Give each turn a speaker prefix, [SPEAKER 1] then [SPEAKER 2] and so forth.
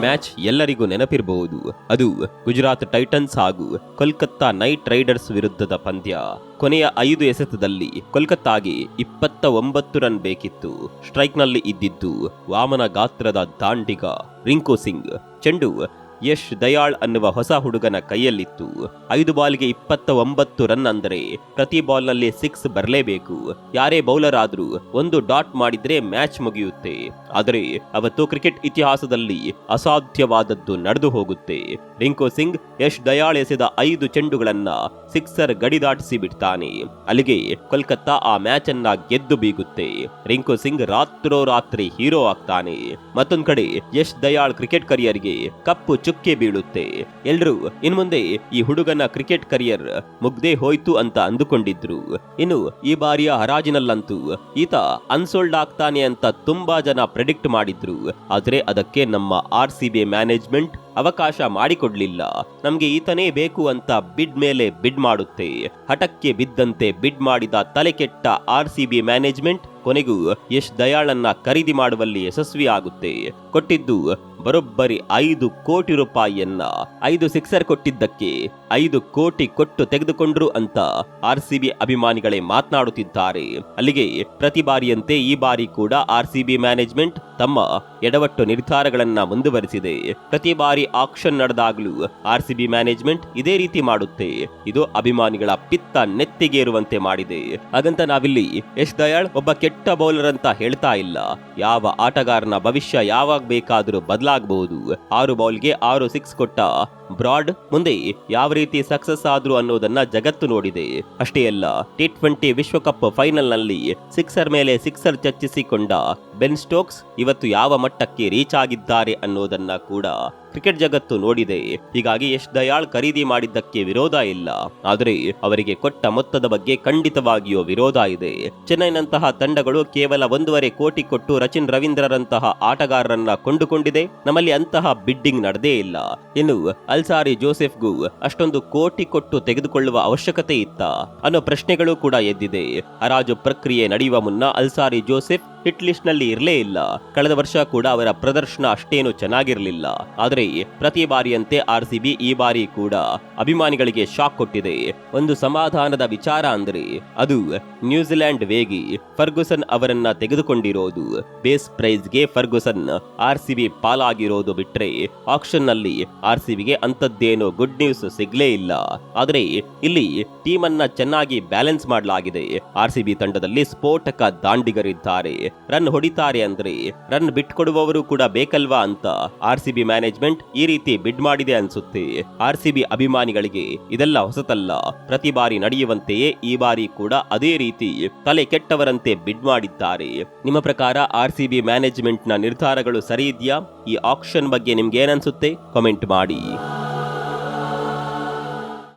[SPEAKER 1] Match ಎಲ್ಲರಿಗೂ ನೆನಪಿರಬಹುದು. ಅದು ಗುಜರಾತ್ ಟೈಟನ್ಸ್ ಹಾಗೂ ಕೋಲ್ಕತ್ತಾ ನೈಟ್ ರೈಡರ್ಸ್ ವಿರುದ್ಧದ ಪಂದ್ಯ. ಕೊನೆಯ ಐದು ಎಸೆತದಲ್ಲಿ ಕೋಲ್ಕತ್ತಾಗೆ ಇಪ್ಪತ್ತ ಒಂಬತ್ತು ರನ್ ಬೇಕಿತ್ತು. ಸ್ಟ್ರೈಕ್ನಲ್ಲಿ ಇದ್ದಿದ್ದು ವಾಮನ ಗಾತ್ರದ ದಾಂಡಿಗ ರಿಂಕು ಸಿಂಗ್. ಚೆಂಡು ಯಶ್ ದಯಾಳ್ ಅನ್ನುವ ಹೊಸ ಹುಡುಗನ ಕೈಯಲ್ಲಿತ್ತು. ಐದು ಬಾಲ್ಗೆ ಇಪ್ಪತ್ತ ಒಂಬತ್ತು ರನ್ ಅಂದರೆ ಪ್ರತಿ ಬಾಲ್ನಲ್ಲಿ ಸಿಕ್ಸ್ ಬರಲೇಬೇಕು. ಯಾರೇ ಬೌಲರ್ ಆದ್ರೂ ಒಂದು ಡಾಟ್ ಮಾಡಿದ್ರೆ ಮ್ಯಾಚ್ ಮುಗಿಯುತ್ತೆ. ಆದರೆ ಅವತ್ತು ಕ್ರಿಕೆಟ್ ಇತಿಹಾಸದಲ್ಲಿ ಅಸಾಧ್ಯವಾದದ್ದು ನಡೆದು ಹೋಗುತ್ತೆ. ರಿಂಕು ಸಿಂಗ್, ಯಶ್ ದಯಾಳ್ ಎಸೆದ ಐದು ಚೆಂಡುಗಳನ್ನ ಸಿಕ್ಸರ್ ಗಡಿ ದಾಟಿಸಿ ಬಿಡ್ತಾನೆ. ಅಲ್ಲಿಗೆ ಕೋಲ್ಕತ್ತಾ ಆ ಮ್ಯಾಚ್ ಅನ್ನ ಗೆದ್ದು ಬೀಗುತ್ತೆ. ರಿಂಕು ಸಿಂಗ್ ರಾತ್ರೋರಾತ್ರಿ ಹೀರೋ ಆಗ್ತಾನೆ. ಮತ್ತೊಂದ್ ಕಡೆ ಯಶ್ ದಯಾಳ್ ಕ್ರಿಕೆಟ್ ಕರಿಯರ್ಗೆ ಕಪ್ಪು ಚುಕ್ಕೆ ಬೀಳುತ್ತೆ. ಎಲ್ರೂ ಇನ್ ಮುಂದೆ ಈ ಹುಡುಗನ ಕ್ರಿಕೆಟ್ ಕರಿಯರ್ ಮುಗ್ದೇ ಹೋಯ್ತು ಅಂತ ಅಂದುಕೊಂಡಿದ್ರು. ಇನ್ನು ಈ ಬಾರಿಯ ಹರಾಜಿನಲ್ಲಂತೂ ಈತ ಅನ್ಸೋಲ್ಡ್ ಆಗ್ತಾನೆ ಅಂತ ತುಂಬಾ ಜನ ಪ್ರೆಡಿಕ್ಟ್ ಮಾಡಿದ್ರು. ಆದ್ರೆ ಅದಕ್ಕೆ ನಮ್ಮ ಆರ್ ಸಿ ಬಿ ಮ್ಯಾನೇಜ್ಮೆಂಟ್ ಅವಕಾಶ ಮಾಡಿಕೊಡ್ಲಿಲ್ಲ. ನಮ್ಗೆ ಈತನೇ ಬೇಕು ಅಂತ ಬಿಡ್ ಮೇಲೆ ಬಿಡ್ ಮಾಡುತ್ತೆ. ಹಠಕ್ಕೆ ಬಿದ್ದಂತೆ ಬಿಡ್ ಮಾಡಿದ ತಲೆ ಕೆಟ್ಟ ಆರ್ ಸಿ ಬಿ ಮ್ಯಾನೇಜ್ಮೆಂಟ್ ಕೊನೆಗೂ ಯಶ್ ದಯಾಳನ್ನ ಖರೀದಿ ಮಾಡುವಲ್ಲಿ ಯಶಸ್ವಿ ಆಗುತ್ತೆ ಕೊಟ್ಟಿದ್ದು ಬರೋಬ್ಬರಿ ಐದು ಕೋಟಿ ರೂಪಾಯಿಯನ್ನ. ಐದು ಸಿಕ್ಸರ್ ಕೊಟ್ಟಿದ್ದಕ್ಕೆ ಐದು ಕೋಟಿ ಕೊಟ್ಟು ತೆಗೆದುಕೊಂಡ್ರು ಅಂತ ಆರ್ ಸಿ ಬಿ ಅಭಿಮಾನಿಗಳೇ ಮಾತನಾಡುತ್ತಿದ್ದಾರೆ. ಅಲ್ಲಿಗೆ ಪ್ರತಿ ಬಾರಿಯಂತೆ ಈ ಬಾರಿ ಕೂಡ ಆರ್ ಸಿ ಬಿ ಮ್ಯಾನೇಜ್ಮೆಂಟ್ ತಮ್ಮ ಎಡವಟ್ಟು ನಿರ್ಧಾರಗಳನ್ನ ಮುಂದುವರಿಸಿದೆ. ಪ್ರತಿ ಬಾರಿ ಆಕ್ಷನ್ ನಡೆದಾಗಲೂ ಆರ್ ಸಿ ಬಿ ಮ್ಯಾನೇಜ್ಮೆಂಟ್ ಇದೇ ರೀತಿ ಮಾಡುತ್ತೆ. ಇದು ಅಭಿಮಾನಿಗಳ ಪಿತ್ತ ನೆತ್ತಿಗೇರುವಂತೆ ಮಾಡಿದೆ. ಹಾಗಂತ ನಾವಿಲ್ಲಿ ಯಶ್ ದಯಾಳ್ ಒಬ್ಬ ಕೆಟ್ಟ ಬೌಲರ್ ಅಂತ ಹೇಳ್ತಾ ಇಲ್ಲ. ಯಾವ ಆಟಗಾರನ ಭವಿಷ್ಯ ಯಾವಾಗ ಬೇಕಾದರೂ ಬದಲಾಗಬಹುದು ಆರು ಬೌಲ್ಗೆ ಆರು ಸಿಕ್ಸ್ ಕೊಟ್ಟ ಬ್ರಾಡ್ ಮುಂದೆ ಯಾವ ರೀತಿ ಸಕ್ಸಸ್ ಆದ್ರು ಅನ್ನೋದನ್ನ ಜಗತ್ತು ನೋಡಿದೆ. ಅಷ್ಟೇ ಅಲ್ಲ ಟಿ ಟ್ವೆಂಟಿ ವಿಶ್ವಕಪ್ ಫೈನಲ್ನಲ್ಲಿ ಸಿಕ್ಸರ್ ಮೇಲೆ ಸಿಕ್ಸರ್ ಚರ್ಚಿಸಿಕೊಂಡ ಬೆನ್ ಸ್ಟೋಕ್ಸ್ ಇವತ್ತು ಯಾವ ಮಟ್ಟಕ್ಕೆ ರೀಚ್ ಆಗಿದ್ದಾರೆ ಅನ್ನೋದನ್ನ ಕೂಡ ಕ್ರಿಕೆಟ್ ಜಗತ್ತು ನೋಡಿದೆ. ಹೀಗಾಗಿ ಯಶ್ ದಯಾಳ್ ಖರೀದಿ ಮಾಡಿದ್ದಕ್ಕೆ ವಿರೋಧ ಇಲ್ಲ. ಆದರೆ ಅವರಿಗೆ ಕೊಟ್ಟ ಮೊತ್ತದ ಬಗ್ಗೆ ಖಂಡಿತವಾಗಿಯೂ ವಿರೋಧ ಇದೆ. ಚೆನ್ನೈನಂತಹ ತಂಡಗಳು ಕೇವಲ ಒಂದೂವರೆ ಕೋಟಿ ಕೊಟ್ಟು ರಚಿನ್ ರವೀಂದ್ರರಂತಹ ಆಟಗಾರರನ್ನ ಕೊಂಡುಕೊಂಡಿದೆ. ನಮ್ಮಲ್ಲಿ ಅಂತಹ ಬಿಡ್ಡಿಂಗ್ ನಡೆದೇ ಇಲ್ಲ. ಇನ್ನು ಅಲ್ಸಾರಿ ಜೋಸೆಫ್ಗೂ ಅಷ್ಟೊಂದು ಕೋಟಿ ಕೊಟ್ಟು ತೆಗೆದುಕೊಳ್ಳುವ ಅವಶ್ಯಕತೆ ಇತ್ತ ಅನ್ನೋ ಪ್ರಶ್ನೆಗಳು ಕೂಡ ಎದ್ದಿದೆ. ಹರಾಜು ಪ್ರಕ್ರಿಯೆ ನಡೆಯುವ ಮುನ್ನ ಅಲ್ಸಾರಿ ಜೋಸೆಫ್ ಹಿಟ್ ಲಿಸ್ಟ್ನಲ್ಲಿ ಇರಲೇ ಇಲ್ಲ. ಕಳೆದ ವರ್ಷ ಕೂಡ ಅವರ ಪ್ರದರ್ಶನ ಅಷ್ಟೇನು ಚೆನ್ನಾಗಿರಲಿಲ್ಲ. ಆದರೆ ಪ್ರತಿ ಬಾರಿಯಂತೆ ಆರ್ ಸಿ ಈ ಬಾರಿ ಕೂಡ ಅಭಿಮಾನಿಗಳಿಗೆ ಶಾಕ್ ಕೊಟ್ಟಿದೆ. ಒಂದು ಸಮಾಧಾನದ ವಿಚಾರ ಅಂದ್ರೆ ಅದು ನ್ಯೂಜಿಲೆಂಡ್ ವೇಗಿ ಫರ್ಗುಸನ್ ಅವರನ್ನ ತೆಗೆದುಕೊಂಡಿರೋದು. ಬೇಸ್ ಪ್ರೈಸ್ಗೆ ಫರ್ಗುಸನ್ ಆರ್ ಸಿ ಬಿ ಪಾಲಾಗಿರೋದು ಬಿಟ್ರೆ ಆಕ್ಷನ್ನಲ್ಲಿ ಆರ್ ಸಿ ಬಿಗೆ ಗುಡ್ ನ್ಯೂಸ್ ಸಿಗ್ಲೇ ಇಲ್ಲ. ಆದರೆ ಇಲ್ಲಿ ಟೀಮ್ ಅನ್ನ ಚೆನ್ನಾಗಿ ಬ್ಯಾಲೆನ್ಸ್ ಮಾಡಲಾಗಿದೆ. ಆರ್ ಸಿ ತಂಡದಲ್ಲಿ ಸ್ಫೋಟಕ ದಾಂಡಿಗರಿದ್ದಾರೆ. ರನ್ ಹೊಡಿತಾರೆ ಅಂದ್ರೆ ರನ್ ಬಿಟ್ಕೊಡುವವರು ಕೂಡ ಬೇಕಲ್ವಾ ಅಂತ ಆರ್ ಸಿ ಬಿ ಮ್ಯಾನೇಜ್ಮೆಂಟ್ ಈ ರೀತಿ ಬಿಡ್ ಮಾಡಿದೆ ಅನ್ಸುತ್ತೆ. ಆರ್ ಸಿ ಬಿ ಅಭಿಮಾನಿಗಳಿಗೆ ಇದೆಲ್ಲ ಹೊಸತಲ್ಲ. ಪ್ರತಿ ಬಾರಿ ನಡೆಯುವಂತೆಯೇ ಈ ಬಾರಿ ಕೂಡ ಅದೇ ರೀತಿ ತಲೆ ಕೆಟ್ಟವರಂತೆ ಬಿಡ್ ಮಾಡಿದ್ದಾರೆ. ನಿಮ್ಮ ಪ್ರಕಾರ ಆರ್ ಸಿ ಬಿ ಮ್ಯಾನೇಜ್ಮೆಂಟ್ನ ನಿರ್ಧಾರಗಳು ಸರಿ ಇದೆಯಾ? ಈ ಆಕ್ಷನ್ ಬಗ್ಗೆ ನಿಮ್ಗೆ ಏನನ್ಸುತ್ತೆ? ಕಾಮೆಂಟ್ ಮಾಡಿ.